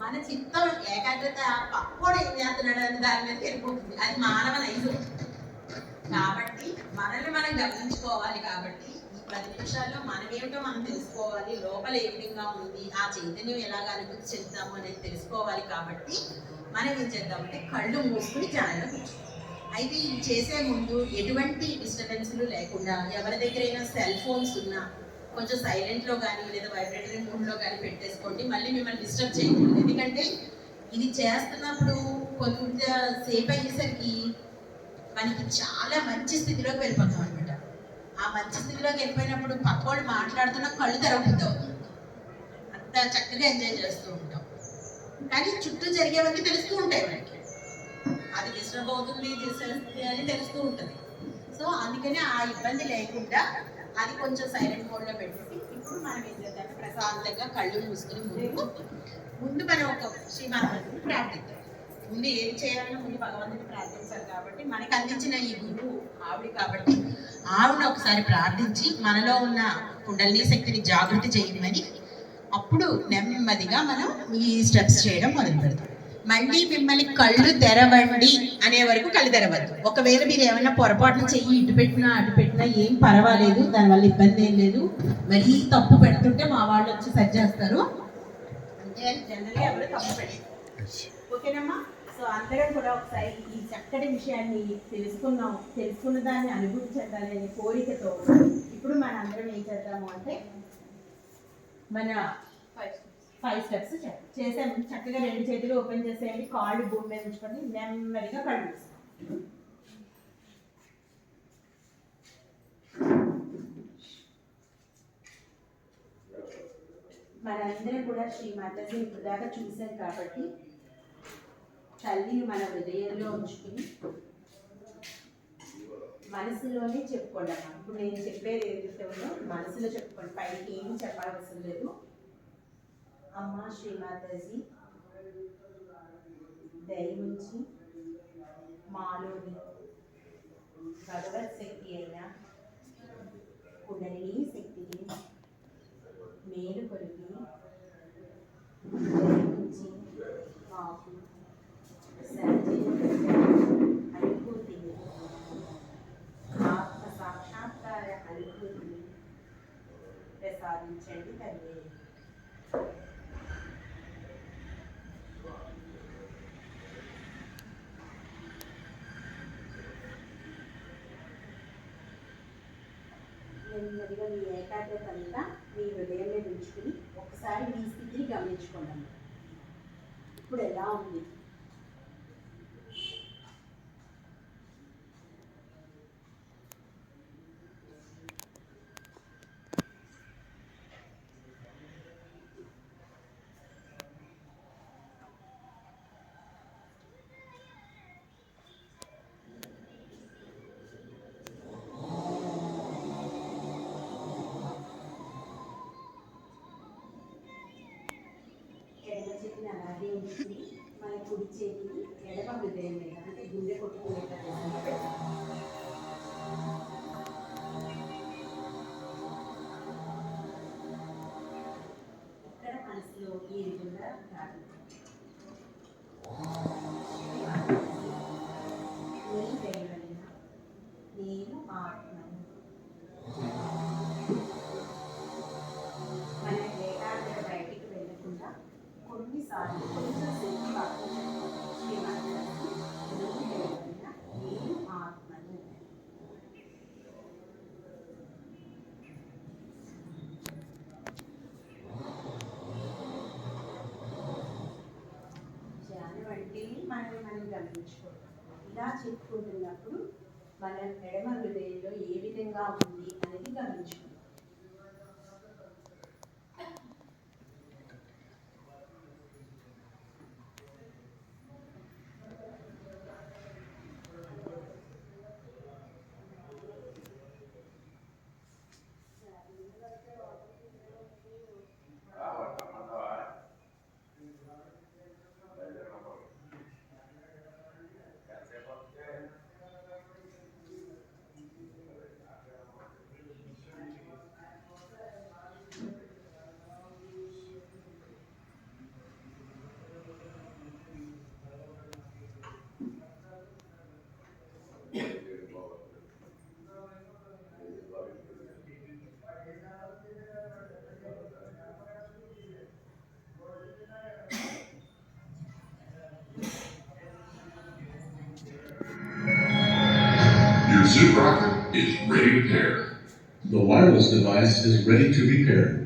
మన చిత్తం ఏకాగ్రత పక్కోడు ఏం చేస్తున్నాడు అని దాని మీద వెళ్ళిపోతుంది. అది మానవ నైజం. కాబట్టి మనల్ని మనం గమనించుకోవాలి కాబట్టి ఈ పది నిమిషాల్లో మనం ఏమిటో మనం తెలుసుకోవాలి లోపల ఏ విధంగా ఉంది ఆ చైతన్యం ఎలాగ అనుభూతి చెందుతాము అనేది తెలుసుకోవాలి కాబట్టి మనం ఏం చేద్దామంటే కళ్ళు మూసుకుని ధ్యానం అయితే ఇది చేసే ముందు ఎటువంటి డిస్టర్బెన్స్లు లేకుండా ఎవరి దగ్గరైనా సెల్ ఫోన్స్ ఉన్నా కొంచెం సైలెంట్లో కానీ లేదా వైబ్రేటరీ మూడ్లో కానీ పెట్టేసుకోండి. మళ్ళీ మిమ్మల్ని డిస్టర్బ్ చేయకూడదు. ఎందుకంటే ఇది చేస్తున్నప్పుడు కొంత సేపు అయ్యేసరికి మనకి చాలా మంచి స్థితిలోకి వెళ్ళిపోతాం అనమాట ఆ మంచి స్థితిలోకి వెళ్ళిపోయినప్పుడు పక్కోళ్ళు మాట్లాడుతున్న కళ్ళు తెరవబుద్ధి అవుతుంది. అంత చక్కగా ఎంజాయ్ చేస్తూ ఉంటాం. కానీ చుట్టూ జరిగేవన్నీ తెలుస్తూ ఉంటాయి మనకి. అది డిస్టర్బ్ అవుతుంది డిస్టర్బ్ అని తెలుస్తూ ఉంటుంది. సో అందుకని ఆ ఇబ్బంది లేకుండా అది కొంచెం సైలెంట్ మోడ్లో పెట్టేసి ఇప్పుడు మనం ఏం చేద్దాం? ప్రశాంతంగా కళ్ళు మూసుకుని ముందు ముందు మనం ఒక శ్రీ మహారాజుని ప్రార్థిద్దాం. ముందు ఏం చేయాలని ముందు భగవంతుని ప్రార్థించాలి కాబట్టి మనకి అందించిన ఈ గురువు ఆవిడ కాబట్టి ఆవిడ ఒకసారి ప్రార్థించి మనలో ఉన్న కుండలిని శక్తిని జాగృతి చేయమని అప్పుడు నెమ్మదిగా మనం ఈ స్టెప్స్ చేయడం మొదలు పెడతాం మళ్ళీ మిమ్మల్ని కళ్ళు తెరవండి అనే వరకు కళ్ళు తెరవద్దు. ఒకవేళ మీరు ఏమైనా పొరపాటున చెయ్యి ఇటు పెట్టినా అటు పెట్టినా ఏం పర్వాలేదు దానివల్ల ఇబ్బంది ఏం లేదు. మరీ తప్పు పెడుతుంటే మా వాళ్ళు వచ్చి సరి చేస్తారు. అంటే జనరల్గా ఎవరు తప్పు పెట్టారు. ఓకేనమ్మా? సో అందరం కూడా ఒకసారి ఈ చక్కటి విషయాన్ని తెలుసుకున్నాం తెలుసుకున్న దాన్ని అనుభూతి చెందాలనే కోరికతో ఇప్పుడు మన అందరం ఏం చేద్దాము అంటే మన ఫైవ్ స్టెప్స్ చేసాము చక్కగా రెండు చేతులు ఓపెన్ చేసేయండి. కాళ్ళు భూమి మీద ఉంచుకొని నెమ్మదిగా కళ్ళు మూసుకోండి. మనందరం కూడా శ్రీ మాతాజీ ఇప్పుడు దాకా చూసాం కాబట్టి తల్లిని మన హృదయంలో ఉంచుకుని మనసులోనే చెప్పుకోండి ఇప్పుడు నేను చెప్పేది ఏదైతే ఉందో మనసులో చెప్పుకోండి. పైకి ఏం చెప్పాల్సిన లేదు. అమ్మ శ్రీమాతాజీ దయవుంచి మాలోని భగవత్ శక్తి అయిన కుండలిని శక్తిని మేలు కొలిపి దయవుంచి మాకు సహజ అనుభూతిని ఆత్మ సాక్షాత్కార అనుభూతిని ప్రసాదించండి తల్లి మీ ఏకాగ్రత అంతా మీ హృదయంలో ఉంచుకుని ఒకసారి మీ స్థితిని గమనించుకోండి. ఇప్పుడు ఎలా ఉంది? అలాగే ఉంచుకుని మన కుడి చేతిని ఎడమ హృదయం మీద అంటే గుండె కొట్టుకునే ప్రదేశంలో ఇక్కడ మనసులో ఈ విధంగా ప్రార్థించాలి ఇలా చెప్పుకుంటున్నప్పుడు మన ఎడమ హృదయంలో ఏ విధంగా ఉంది అనేది గమనించుకోవాలి. Is ready to pair. The wireless device is ready to be paired.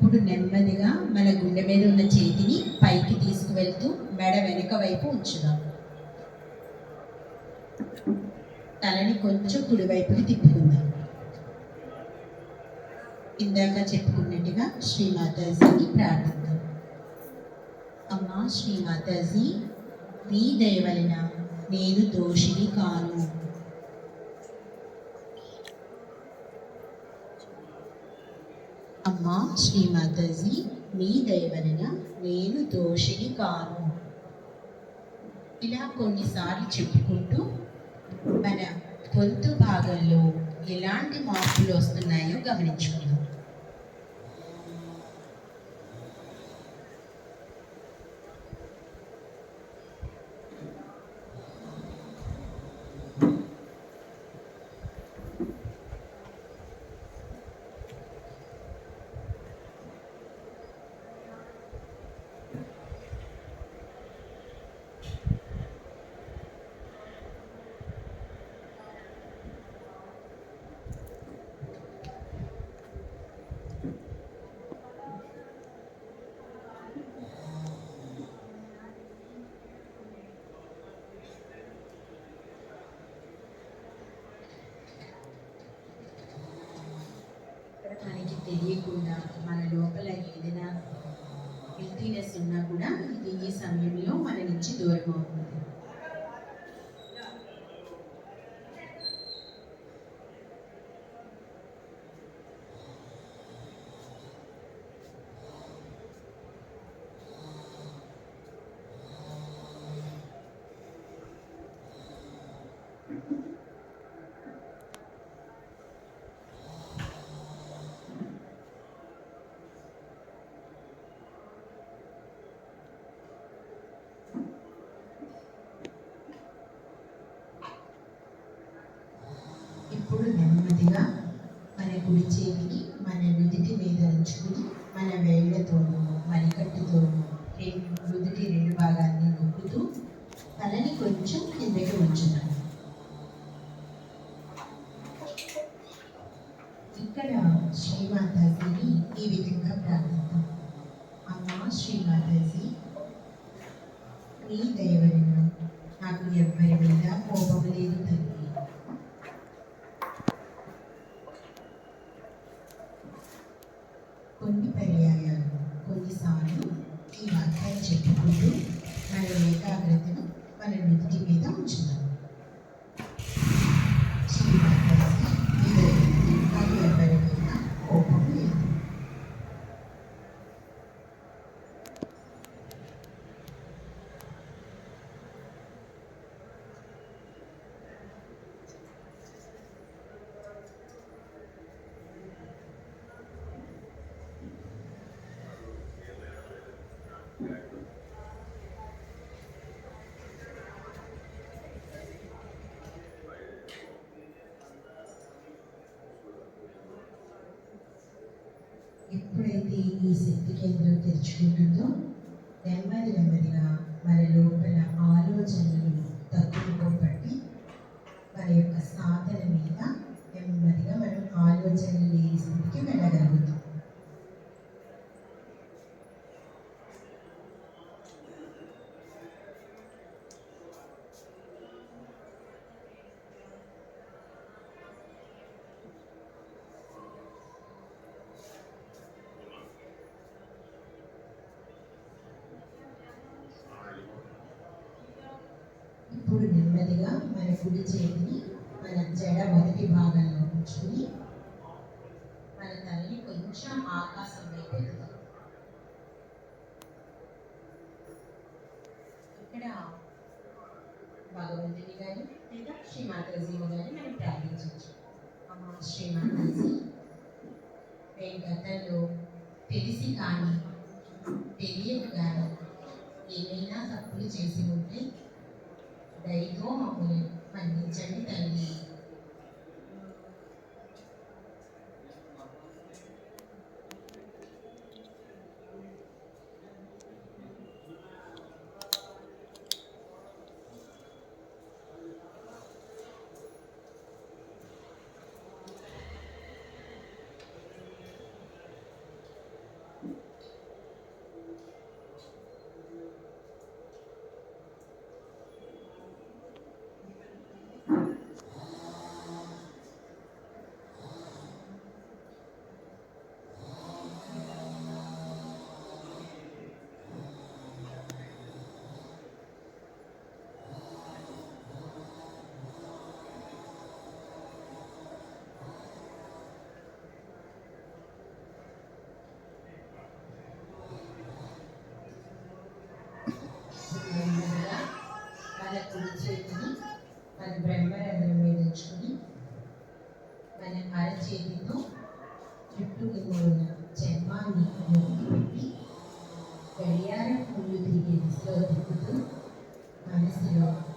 ఇప్పుడు నెమ్మదిగా మన గుండె మీద ఉన్న చేతిని పైకి తీసుకువెళ్తూ మెడ వెనుక వైపు ఉంచుదాం. తలని కొంచెం కుడివైపుకి తిప్పుకుందాం. ఇందాక చెప్పుకున్నట్టుగా శ్రీమాతాజీని ప్రార్థిద్దాం. అమ్మా శ్రీమాతాజీ మీ దయవలన నేను దోషిని కాను అమ్మా శ్రీమాతాజీ మీ దయవలన నేను దోషిని కాను. ఇలా కొన్నిసార్లు చెప్పుకుంటూ మన గొంతు భాగంలో ఎలాంటి మార్పులు వస్తున్నాయో గమనించుకుందాం. പൊന്നുപരിയായ ఎప్పుడైతే ఈ శక్తి కేంద్రం తెరుచుకుంటుందో నెమ్మది నెమ్మదిగా మన లోపల ఆలోచనలు ఉంచుకుని మన తల్లిని కొంచెం ఆకాశం వైపు ఎదుగుతాం ఇక్కడ భగవంతుని గారి లేదా శ్రీమాతాజీని గారిని మనం ప్రార్థించవచ్చు. శ్రీ శ్రీమాతాజీ నేను గతంలో తెలిసి కానీ తెలియక కానీ ఏమైనా తప్పులు చేసి ఉంటే దయతో మమ్మల్ని మన్నించండి తల్లి.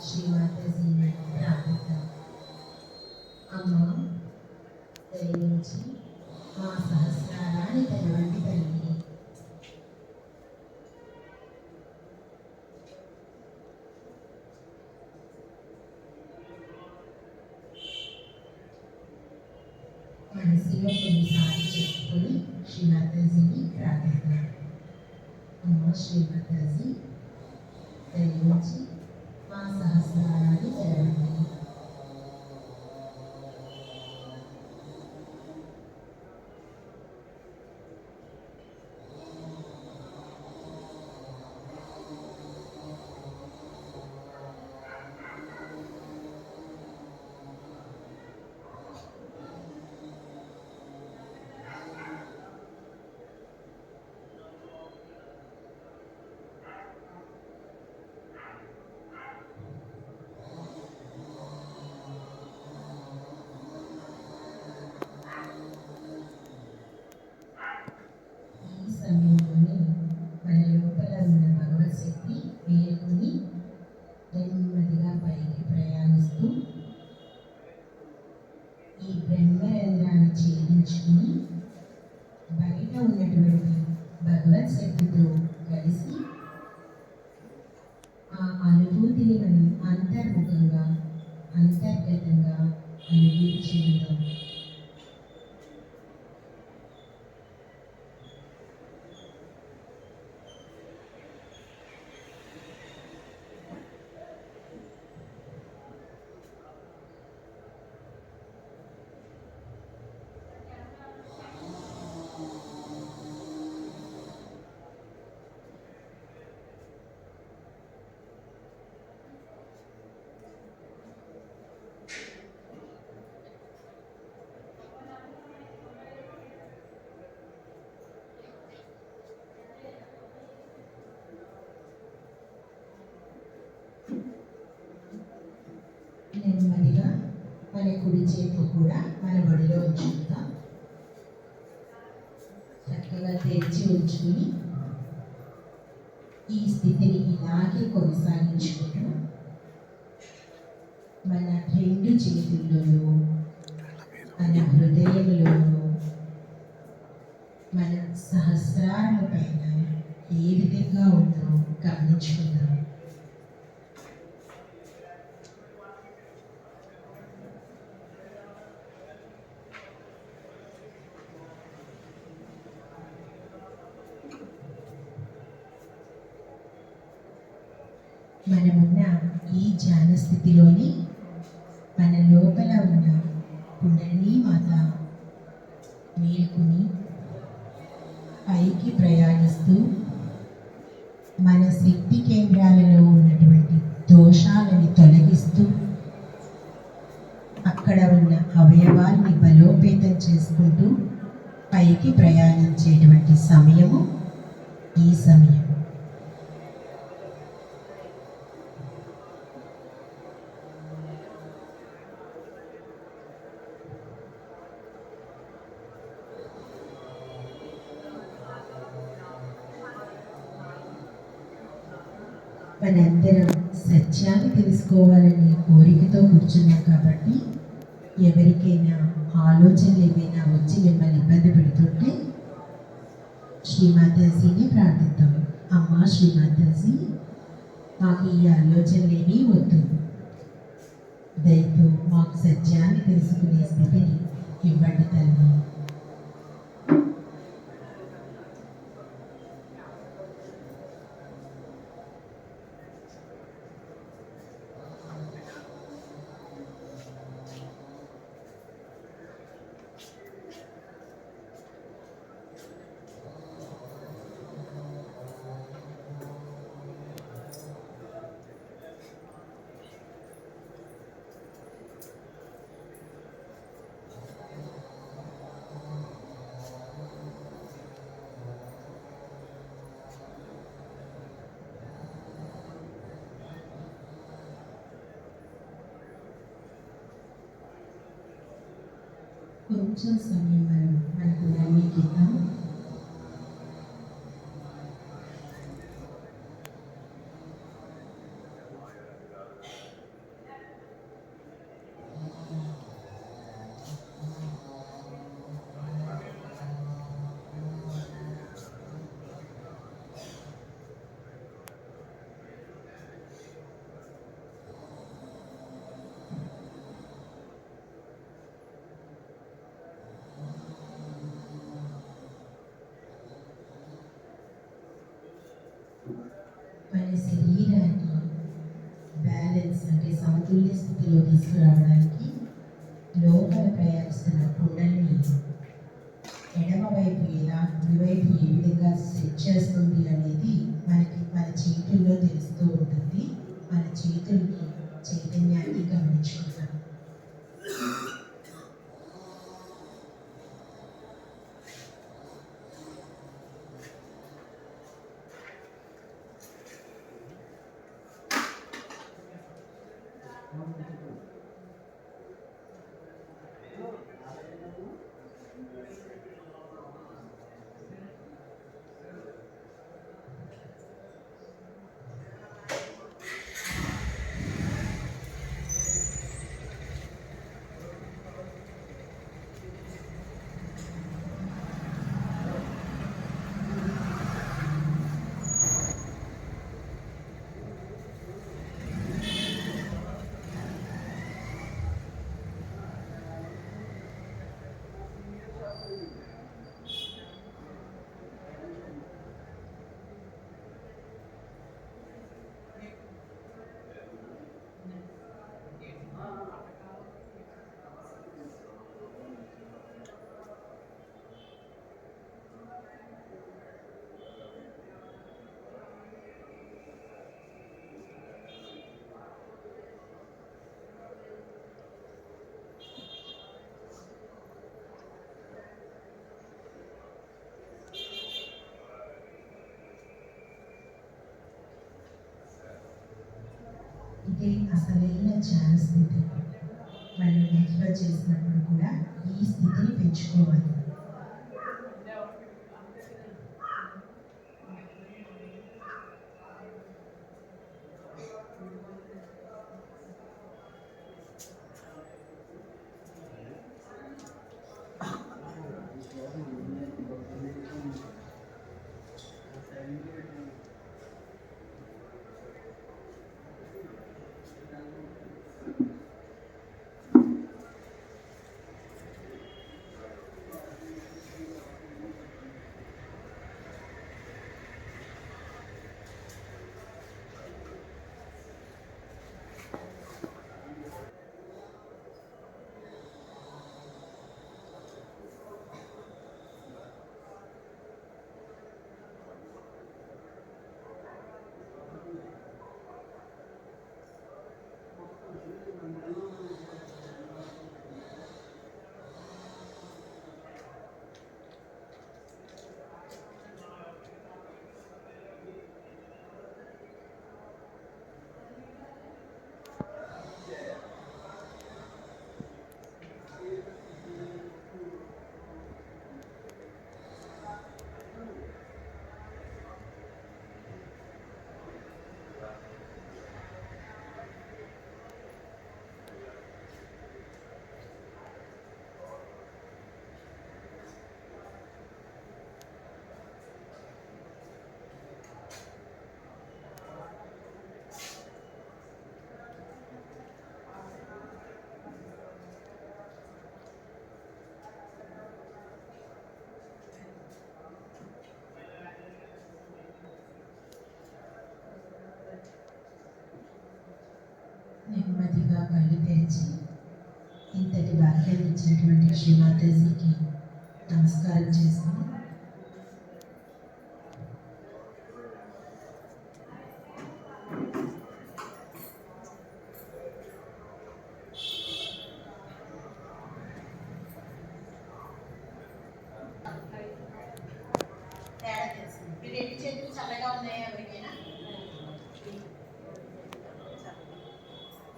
మనసులో acceptable మన కుడి చేతి కూడా మన బడిలో ఉంచుకుందాం చక్కగా తెరిచి ఉంచుకుని ఈ స్థితిని ఇలాగే కొనసాగించుకుంటూ మన రెండు చేతుల్లో మన హృదయంలోనూ మన సహస్రాల పైన ఏ విధంగా ఉందో గమనించుకుందాం మనమున్న ఈ ధ్యాన స్థితిలోని మనందరం సత్యాన్ని తెలుసుకోవాలనే కోరికతో కూర్చున్నాం కాబట్టి ఎవరికైనా ఆలోచనలు ఏమైనా వచ్చి మిమ్మల్ని ఇబ్బంది పెడుతుంటే శ్రీమాతాజీని ప్రార్థిద్దాం. అమ్మా శ్రీమాతాజీ మాకు ఈ ఆలోచనలేమీ వద్దు. దయతో మాకు సత్యాన్ని తెలుసుకునే స్థితిని ఇవ్వండి తల్లి. కొంచెం సమయం మనం మనకు నమ్మికిద్దాం మన శరీరాన్ని బ్యాలెన్స్ అంటే సమతుల్య స్థితిలో తీసుకురావడానికి లోపల ప్రయాణిస్తున్న కుండల్ని ఎడమ వైపు ఎలా కుడివైపు ఏ విధంగా సెట్ చేస్తుంది అనేది మనకి మన చేతుల్లో తెలుస్తూ ఉంటుంది. మన చేతుల్ని చైతన్యాన్ని అంటే అసలైన ధ్యాన స్థితి మనం మెడిలో చేసినప్పుడు కూడా ఈ స్థితిని పెంచుకోవాలి. నెమ్మదిగా కళ్ళు తెరిచి ఇంతటి వాక్యాన్ని ఇచ్చినటువంటి శ్రీమాతాజీకి నమస్కారం చేసుకుని తేడా తెలిసింది మీ రెండు చేతులు చల్లగా ఉన్నాయా ఎవరికైనా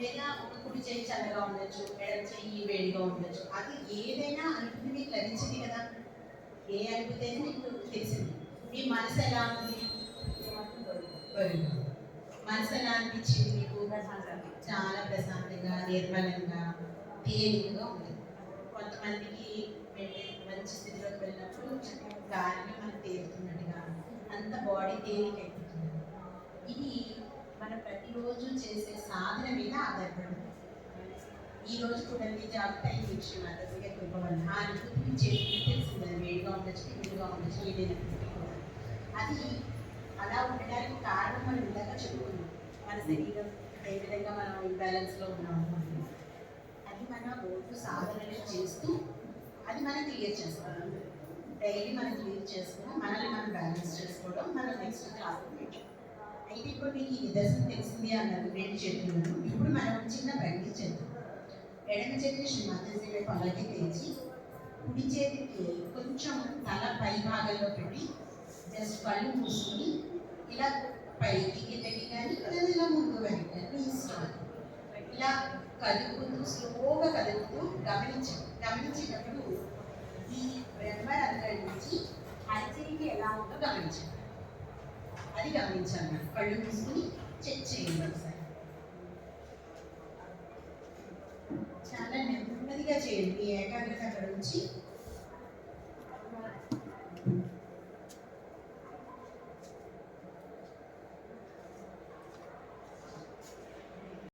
లేదా ఒక కుడి చేయి చల్లగా ఉండొచ్చు ఎడమ చెయ్యి వేడిగా ఉండొచ్చు అది ఏదైనా అనుభూతి మీకు లభించింది కదా ఏ అనుభూతి అయినా మీకు తెలిసింది మీ మనసు ఎలా ఉంది బరువు. మనసు ఎలా అనిపించింది మీకు చాలా ప్రశాంతంగా నిర్మలంగా తేలికగా ఉంది. కొంతమందికి మంచి స్థితిలోకి వెళ్ళినప్పుడు చక్కగా గాలిని మనం తేలుతున్నట్టుగా అంత బాడీ తేలికైపోతుంది. ఇది మనం ప్రతిరోజు చేసే సాధన మీద ఆధారపడింది ఈ రోజు కూడా మీ జాబితా ఈ విషయం అదర్గా కృపవల్ల. ఆ అనుభూతి మీ చేతికి వేడిగా ఉండొచ్చు వేడిగా ఉండొచ్చు ఏదైనా అది అలా ఉండడానికి కారణం మనం ఇందాక చెప్పుకున్నాం. మన శరీరం ఏ విధంగా మనం ఇంబ్యాలెన్స్లో ఉన్నాము అని. మన రోజు సాధనలు చేస్తూ అది మనం క్లియర్ చేసుకోవడం. డైలీ మనం క్లియర్ చేసుకుని మనల్ని మనం బ్యాలెన్స్ చేసుకోవడం మనం నెక్స్ట్ క్లాస్ అయితే ఇప్పుడు మీకు ఈ నిదర్శనం తెలిసింది అన్నారు రెండు చేతులను ఇప్పుడు మనం చిన్న ప్రాక్టీస్ చేద్దాం. ఎడమ చేతిని శ్రీమాతజీ వైపు అలాగే తెరిచి కుడి చేతికి కొంచెం తల పై భాగంలో పెట్టి జస్ట్ పళ్ళు మూసుకుని ఇలా పైకి కిందకి కానీ లేదా ఇలా ముందు కానీ ఇష్టం ఇలా కదులుతూ స్లోగా కదులుతూ గమనించి గమనించినప్పుడు ఈ బ్రహ్మర్ అందరి నుంచి అరచేయికి ఎలా ఉందో గమనించండి. అది గమనించాను కళ్ళు మూసుకుని చెక్ చేయండి ఒకసారి. చాలా నెమ్మదిగా చేయండి. మీ ఏకాగ్రత అక్కడ ఉంచి